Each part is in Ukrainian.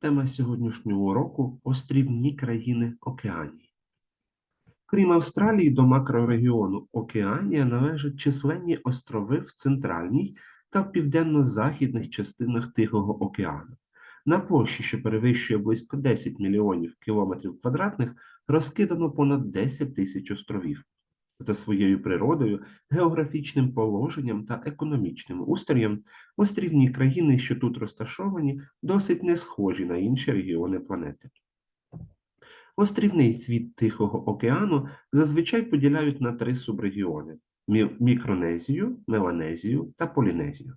Тема сьогоднішнього уроку острівні країни Океанії. Крім Австралії, до макрорегіону Океанія належать численні острови в центральній та в південно-західних частинах Тихого океану. На площі, що перевищує близько 10 мільйонів кілометрів квадратних, розкидано понад 10 тисяч островів. За своєю природою, географічним положенням та економічним устроєм острівні країни, що тут розташовані, досить не схожі на інші регіони планети. Острівний світ Тихого океану зазвичай поділяють на три субрегіони: Мікронезію, Меланезію та Полінезію.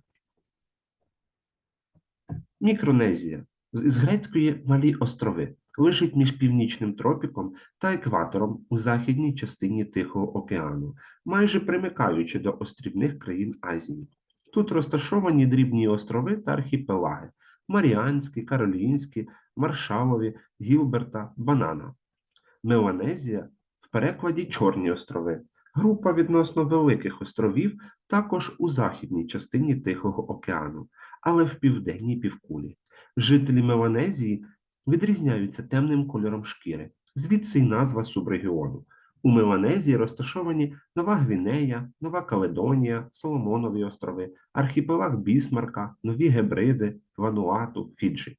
Мікронезія з грецької малі острови лежить між північним тропіком та екватором у західній частині Тихого океану, майже примикаючи до острівних країн Азії. Тут розташовані дрібні острови та архіпелаги Маріанські, Каролінські, Маршалові, Гілберта, Банана. Меланезія в перекладі Чорні острови. Група відносно великих островів також у західній частині Тихого океану, але в південній півкулі. Жителі Меланезії відрізняються темним кольором шкіри, звідси й назва субрегіону. У Меланезії розташовані Нова Гвінея, Нова Каледонія, Соломонові острови, архіпелаг Бісмарка, Нові Гебриди, Вануату, Фіджі.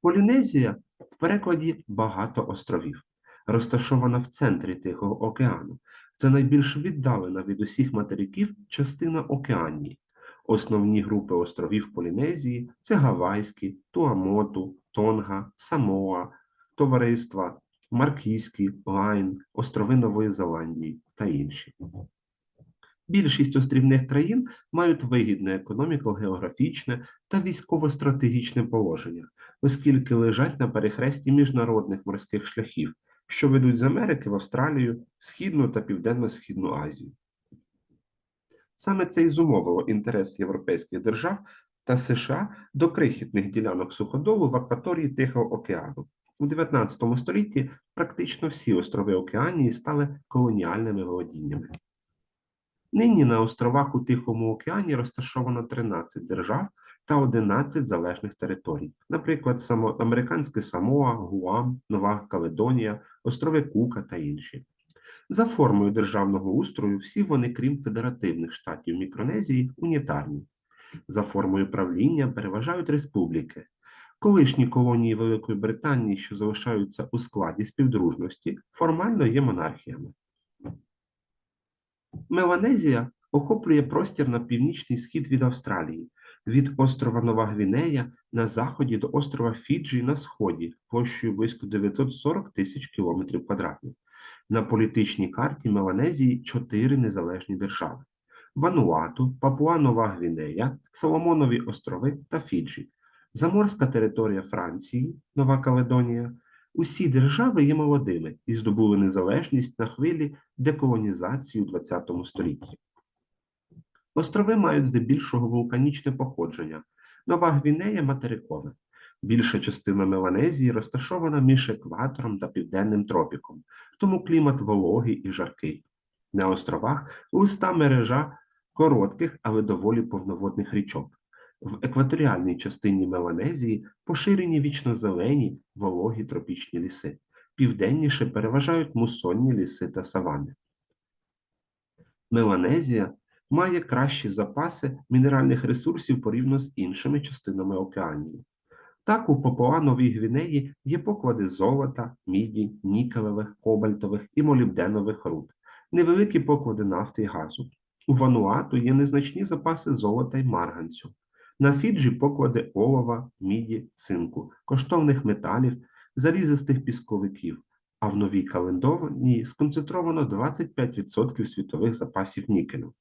Полінезія в перекладі багато островів, розташована в центрі Тихого океану. Це найбільш віддалена від усіх материків частина Океанії. Основні групи островів Полінезії це Гавайські, Туамоту, Тонга, Самоа, Товариства, Маркізькі, Лайн, острови Нової Зеландії та інші. Більшість острівних країн мають вигідне економіко-географічне та військово-стратегічне положення, оскільки лежать на перехресті міжнародних морських шляхів, що ведуть з Америки в Австралію, Східну та Південно-Східну Азію. Саме це і зумовило інтерес європейських держав та США до крихітних ділянок суходолу в акваторії Тихого океану. У 19 столітті практично всі острови Океанії стали колоніальними володіннями. Нині на островах у Тихому океані розташовано 13 держав та 11 залежних територій, наприклад, американське Самоа, Гуам, Нова Каледонія, острови Кука та інші. За формою державного устрою всі вони, крім федеративних штатів Мікронезії, унітарні. За формою правління переважають республіки. Колишні колонії Великої Британії, що залишаються у складі співдружності, формально є монархіями. Меланезія охоплює простір на північний схід від Австралії, від острова Нова Гвінея на заході до острова Фіджі на сході, площею близько 940 тисяч кілометрів квадратних. На політичній карті Меланезії чотири незалежні держави: Вануату, Папуа-Нова Гвінея, Соломонові острови та Фіджі, заморська територія Франції, Нова Каледонія. Усі держави є молодими і здобули незалежність на хвилі деколонізації у ХХ столітті. Острови мають здебільшого вулканічне походження. Нова Гвінея материкове. Більша частина Меланезії розташована між екватором та південним тропіком, тому клімат вологий і жаркий. На островах густа мережа коротких, але доволі повноводних річок. В екваторіальній частині Меланезії поширені вічнозелені вологі тропічні ліси. Південніше переважають мусонні ліси та савани. Меланезія має кращі запаси мінеральних ресурсів порівняно з іншими частинами Океанії. Так, у Папуа-Новій Гвінеї є поклади золота, міді, нікелевих, кобальтових і молібденових руд, невеликі поклади нафти і газу. У Вануату є незначні запаси золота й марганцю. На Фіджі поклади олова, міді, цинку, коштовних металів, залізистих пісковиків, а в Новій Календованій сконцентровано 25% світових запасів нікелю.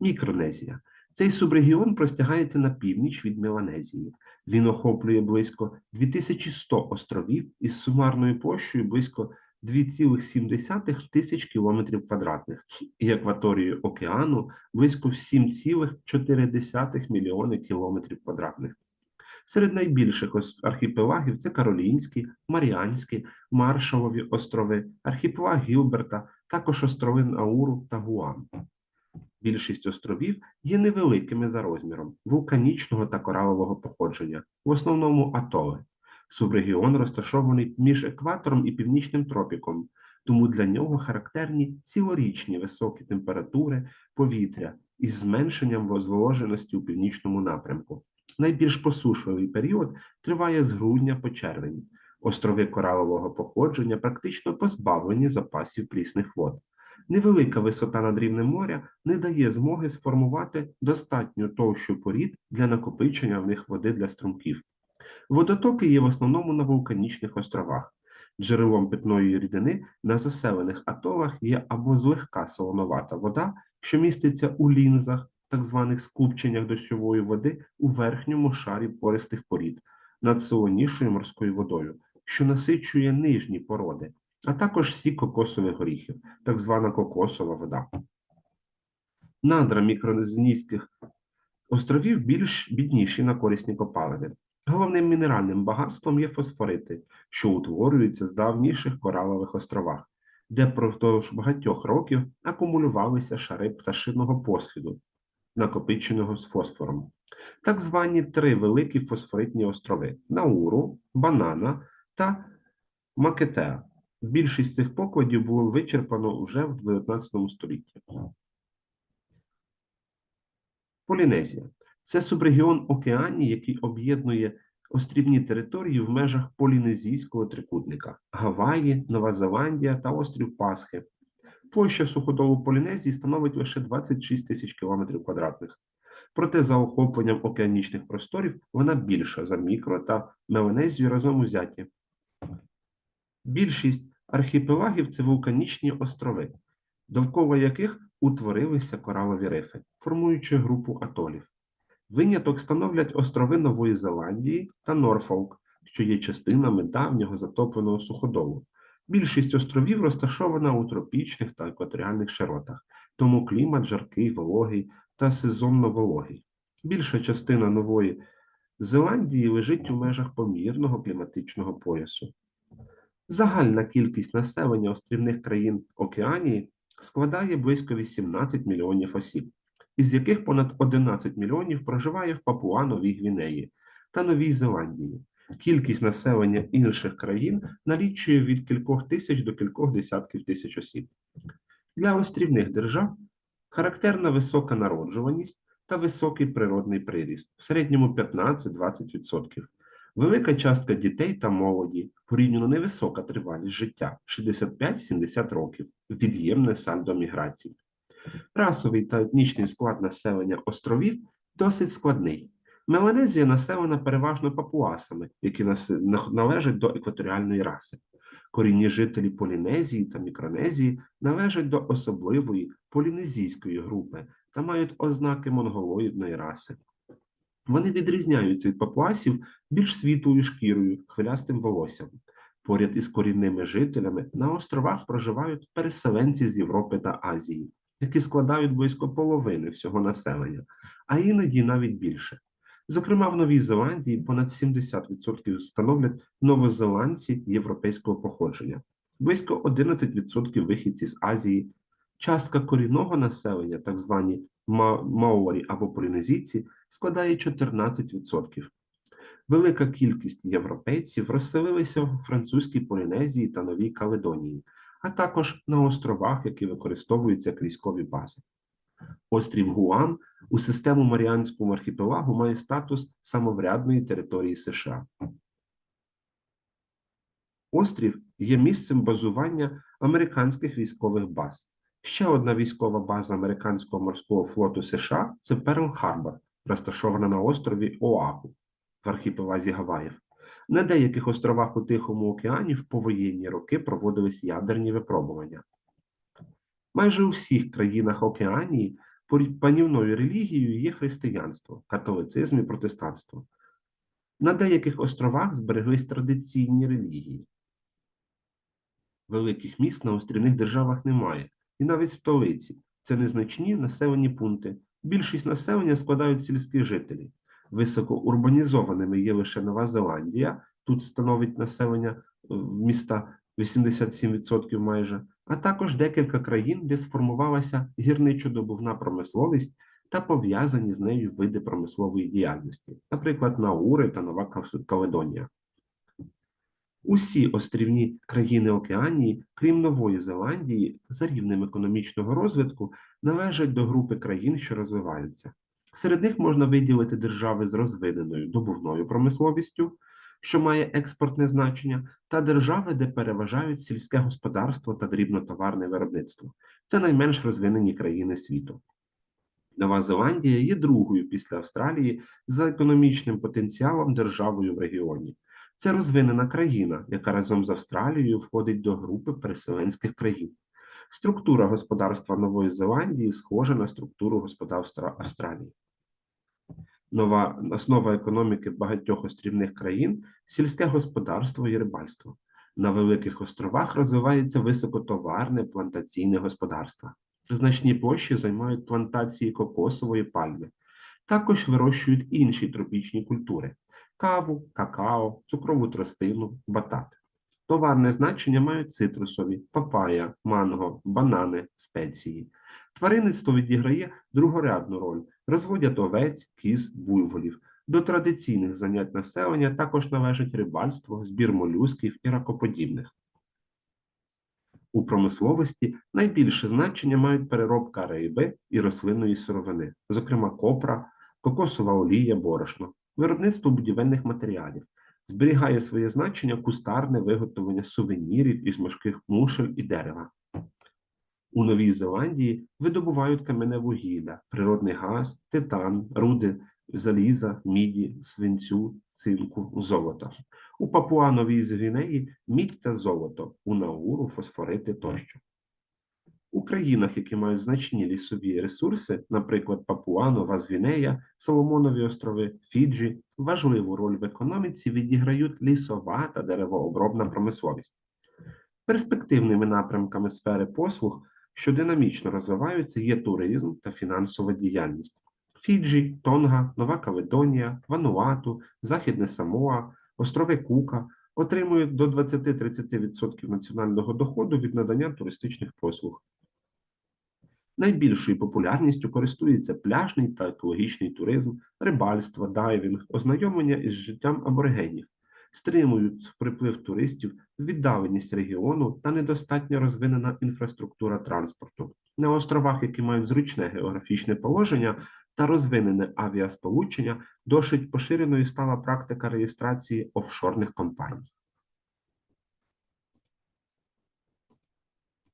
Мікронезія. Цей субрегіон простягається на північ від Меланезії. Він охоплює близько 2100 островів із сумарною площею близько 2,7 тисяч кілометрів квадратних і акваторією океану близько 7,4 мільйони кілометрів квадратних. Серед найбільших архіпелагів це Каролінські, Маріанські, Маршалові острови, архіпелаг Гілберта, також острови Науру та Гуам. Більшість островів є невеликими за розміром, вулканічного та коралового походження, в основному атоли. Субрегіон розташований між екватором і північним тропіком, тому для нього характерні цілорічні високі температури повітря із зменшенням зволоженості у північному напрямку. Найбільш посушливий період триває з грудня по червень. Острови коралового походження практично позбавлені запасів прісних вод. Невелика висота над рівнем моря не дає змоги сформувати достатню товщу порід для накопичення в них води для струмків. Водотоки є в основному на вулканічних островах. Джерелом питної рідини на заселених атолах є або злегка солоновата вода, що міститься у лінзах, так званих скупченнях дощової води у верхньому шарі пористих порід над солонішою морською водою, що насичує нижні породи, а також сік кокосових горіхів, так звана кокосова вода. Надра мікронезійських островів більш бідніші на корисні копалини. Головним мінеральним багатством є фосфорити, що утворюються з давніших коралових островах, де впродовж багатьох років акумулювалися шари пташиного посхіду, накопиченого з фосфором. Так звані три великі фосфоритні острови Науру, Банана та Макетеа. Більшість цих покладів було вичерпано вже в 19 столітті. Полінезія це субрегіон Океанії, який об'єднує острівні території в межах полінезійського трикутника Гаваї, Нова Зеландія та острів Пасхи. Площа суходолу Полінезії становить лише 26 тисяч кілометрів квадратних. Проте за охопленням океанічних просторів вона більша за мікро та Меланезію разом узяті. Більшість архіпелагів це вулканічні острови, довкола яких утворилися коралові рифи, формуючи групу атолів. Виняток становлять острови Нової Зеландії та Норфолк, що є частинами давнього затопленого суходолу. Більшість островів розташована у тропічних та екваторіальних широтах, тому клімат жаркий, вологий та сезонно вологий. Більша частина Нової Зеландії лежить у межах помірного кліматичного поясу. Загальна кількість населення острівних країн Океанії складає близько 18 мільйонів осіб, із яких понад 11 мільйонів проживає в Папуа-Новій Гвінеї та Новій Зеландії. Кількість населення інших країн налічує від кількох тисяч до кількох десятків тисяч осіб. Для острівних держав характерна висока народжуваність та високий природний приріст, в середньому 15-20%. Велика частка дітей та молоді, порівняно невисока тривалість життя 65-70 років, від'ємне сальдо міграції. Расовий та етнічний склад населення островів досить складний. Меланезія населена переважно папуасами, які належать до екваторіальної раси. Корінні жителі Полінезії та Мікронезії належать до особливої полінезійської групи та мають ознаки монголоїдної раси. Вони відрізняються від папуасів більш світлою шкірою, хвилястим волоссям. Поряд із корінними жителями на островах проживають переселенці з Європи та Азії, які складають близько половини всього населення, а іноді навіть більше. Зокрема, в Новій Зеландії понад 70% становлять новозеландці європейського походження, близько 11% вихідці з Азії, частка корінного населення, так звані маорі або полінезійці, складає 14%. Велика кількість європейців розселилися в французькій Полінезії та Новій Каледонії, а також на островах, які використовуються як військові бази. Острів Гуан у систему Маріанського архіпелагу має статус самоврядної території США. Острів є місцем базування американських військових баз. Ще одна військова база американського морського флоту США це Перл-Харбор, розташована на острові Оаху в архіпелазі Гаваїв. На деяких островах у Тихому океані в повоєнні роки проводились ядерні випробування. Майже у всіх країнах Океанії панівною релігією є християнство, католицизм і протестанство. На деяких островах збереглись традиційні релігії. Великих міст на острівних державах немає, і навіть столиці це незначні населені пункти. Більшість населення складають сільські жителі. Високоурбанізованими є лише Нова Зеландія, тут становить населення міста 87% майже, а також декілька країн, де сформувалася гірничодобувна промисловість та пов'язані з нею види промислової діяльності, наприклад, Наури та Нова Каледонія. Усі острівні країни Океанії, крім Нової Зеландії, за рівнем економічного розвитку, належать до групи країн, що розвиваються. Серед них можна виділити держави з розвиненою добувною промисловістю, що має експортне значення, та держави, де переважають сільське господарство та дрібнотоварне виробництво. Це найменш розвинені країни світу. Нова Зеландія є другою після Австралії за економічним потенціалом державою в регіоні. Це розвинена країна, яка разом з Австралією входить до групи переселенських країн. Структура господарства Нової Зеландії схожа на структуру господарства Австралії. Нова основа економіки багатьох острівних країн сільське господарство і рибальство. На великих островах розвивається високотоварне плантаційне господарство. Значні площі займають плантації кокосової пальми. Також вирощують інші тропічні культури: каву, какао, цукрову тростину, батат. Товарне значення мають цитрусові, папая, манго, банани, спеції. Тваринництво відіграє другорядну роль. Розводять овець, кіз, буйволів. До традиційних занять населення також належить рибальство, збір молюсків і ракоподібних. У промисловості найбільше значення мають переробка риби і рослинної сировини, зокрема копра, кокосова олія, борошно, виробництво будівельних матеріалів. Зберігає своє значення кустарне виготовлення сувенірів із морських мушель і дерева. У Новій Зеландії видобувають кам'яне вугілля, природний газ, титан, руди, заліза, міді, свинцю, цинку, золото. У Папуа-Новій Гвінеї мідь та золото, у Науру фосфорити тощо. У країнах, які мають значні лісові ресурси, наприклад, Папуа, Нова Гвінея, Соломонові острови, Фіджі, важливу роль в економіці відіграють лісова та деревообробна промисловість. Перспективними напрямками сфери послуг, що динамічно розвиваються, є туризм та фінансова діяльність. Фіджі, Тонга, Нова Каледонія, Вануату, Західне Самоа, острови Кука отримують до 20-30% національного доходу від надання туристичних послуг. Найбільшою популярністю користується пляжний та екологічний туризм, рибальство, дайвінг, ознайомлення із життям аборигенів, стримують приплив туристів, віддаленість регіону та недостатньо розвинена інфраструктура транспорту. На островах, які мають зручне географічне положення та розвинене авіасполучення, досить поширеною стала практика реєстрації офшорних компаній.